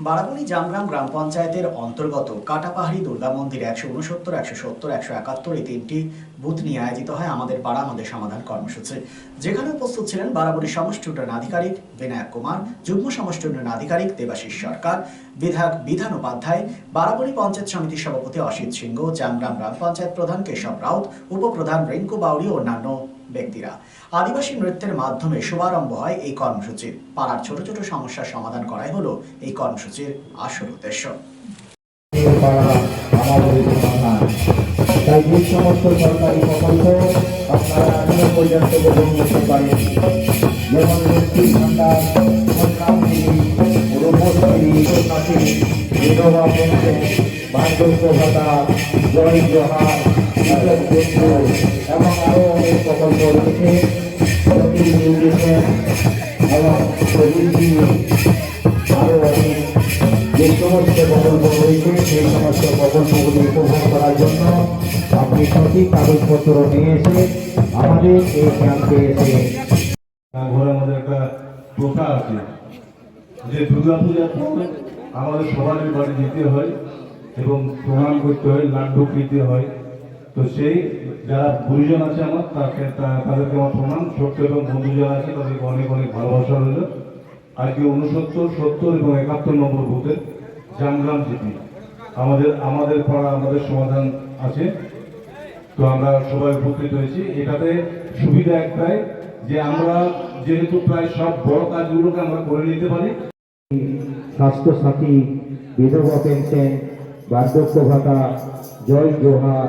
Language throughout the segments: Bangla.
বারাবণী জামগ্রাম গ্রাম পঞ্চায়েতের অন্তর্গত কাটাপাহাড়ি দুর্গা মন্দির একশো উনসত্তর, একশো সত্তর, একশো একাত্তর এই তিনটি বুথ নিয়ে আয়োজিত হয় আমাদের পাড়া আমাদের সমাধান কর্মসূচি। যেখানে উপস্থিত ছিলেন বারাবণী সমষ্টি উন্নয়ন আধিকারিক বিনায়ক কুমার, যুগ্ম সমষ্টি উন্নয়ন আধিকারিক দেবাশিস সরকার, বিধায়ক বিধান উপাধ্যায় বারাবণী পঞ্চায়েত সমিতির সভাপতি অসিত সিংহ, জামগ্রাম গ্রাম পঞ্চায়েত প্রধান কেশব রাউত, উপপ্রধান রিঙ্কু বাউরি অন্যান্য ব্যক্তিরা। আদিবাসী নৃত্যের মাধ্যমে শুভারম্ভ হয় এই কর্মসূচির পাড়ার ছোট ছোট সমস্যার সমাধান করাই হলো এই কর্মসূচির আসল উদ্দেশ্য। তাই যে সমস্ত সরকারি প্রকল্প আপনারা পর্যন্ত বিধবা বার্ধক্য ভাতা, জয় জোহার, এবং প্রকল্প রয়েছে নিউট্রিশন এবং প্রযুক্তি আরও যে সমস্ত প্রকল্প রয়েছে সেই সমস্ত প্রকল্পগুলি উপভোগ করার জন্য আপনি সঠিক কাগজপত্র নিয়ে এসে আমাদের এই ক্যাম্পে এসে ঘরে আমাদের একটা প্রথা আছে যে দুর্গা পূজার আমাদের সবার বাড়ি যেতে হয় এবং প্রণাম করতে হয়, লাড্ডু খেতে হয়। তো সেই যারা গুরুজন আছে আমার, তাকে তাদেরকে আমার প্রণাম। সত্য এবং বন্ধু যারা আছে, তাদেরকে অনেক অনেক ভালোবাসা রইল। আজকে উনসত্তর সত্তর এবং একাত্তর নম্বর বুথের জামগ্রাম জিপি। আমাদের আমাদের পাড়া, আমাদের সমাধান আছে। তো আমরা সবাই উপস্থিত হয়েছি। এটাতে সুবিধা একটাই যে আমরা যেহেতু প্রায় সব বড় কাজগুলোকে আমরা করে নিতে পারি। স্বাস্থ্যসাথী, বিধবা পেনশন, বার্ধক্য ভাতা, জয় জোহার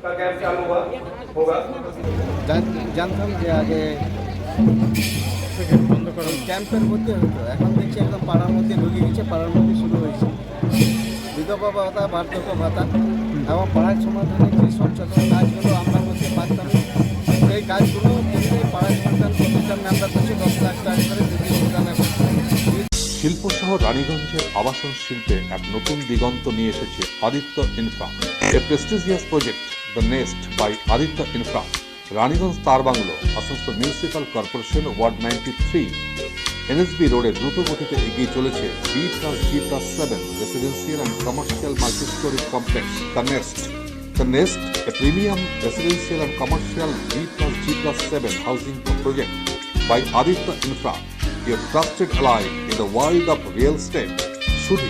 का कैंप चालू हुआ होगा জান- জানতাম যে আগে ক্যাম্পের মধ্যে হতো এখন দেখছি একদম পাড়ার মধ্যে ঢুকে গেছে পাড়ার মধ্যে শুরু হয়েছে বিধবা ভাতা বার্ধক্য ভাতা এবং পাড়ার সমাধানের যে সঞ্চালন কাজগুলো আমরা করতে পারতাম না, সেই কাজগুলো এমনি পাড়ার সমাধান প্রতিষ্ঠান মেম্বার কাছে দশ লাখ টাকা করে যদি অনুদান শিল্পসহ রানীগঞ্জের আবাসন শিল্পে এক নতুন দিগন্ত নিয়ে এসেছে Aditya Infra a prestigious project the Nest by Aditya infra Raniganj Tar bungalow Asansol municipal corporation ward ninety three NSB রোডে দ্রুত গতিতে এগিয়ে চলেছে B plus G plus seven residential and commercial multistorey complex the Nest the Nest, a premium residential and commercial B plus G plus 7 housing project by Aditya Infra, your trusted ally in the world of real estate. শুধু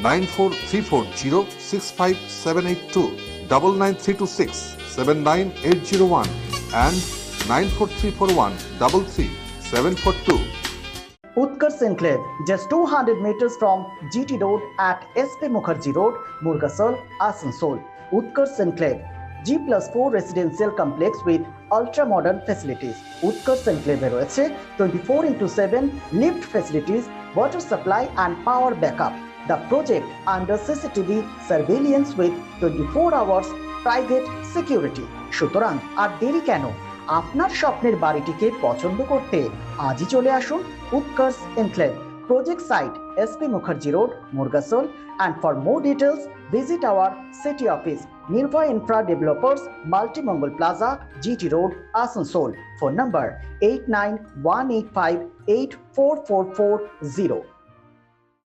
nine four three four zero six five seven eight two double nine three two six seven nine eight zero one and nine four three four one double three seven four two Utkarsh Enclave, just 200 meters from GT Road at SP Mukherjee Road, Murgasol, Asansol. Utkarsh Enclave, G plus 4 residential complex with ultra modern facilities. Utkarsh Enclave রয়েছে 24 into 7 lift facilities, water supply and power backup. the project under CCTV surveillance with 24 hours private security. সুতরাং আর দেরি কেন আপনার স্বপ্নের বাড়িটিকে পছন্দ করতে আজই চলে আসুন Utkarsh enclave project site SP Mukherjee Road, Murgasol and for more details visit our city office Nirva Infra Developers Multi Mongol Plaza GT Road Asansol phone number 8918584440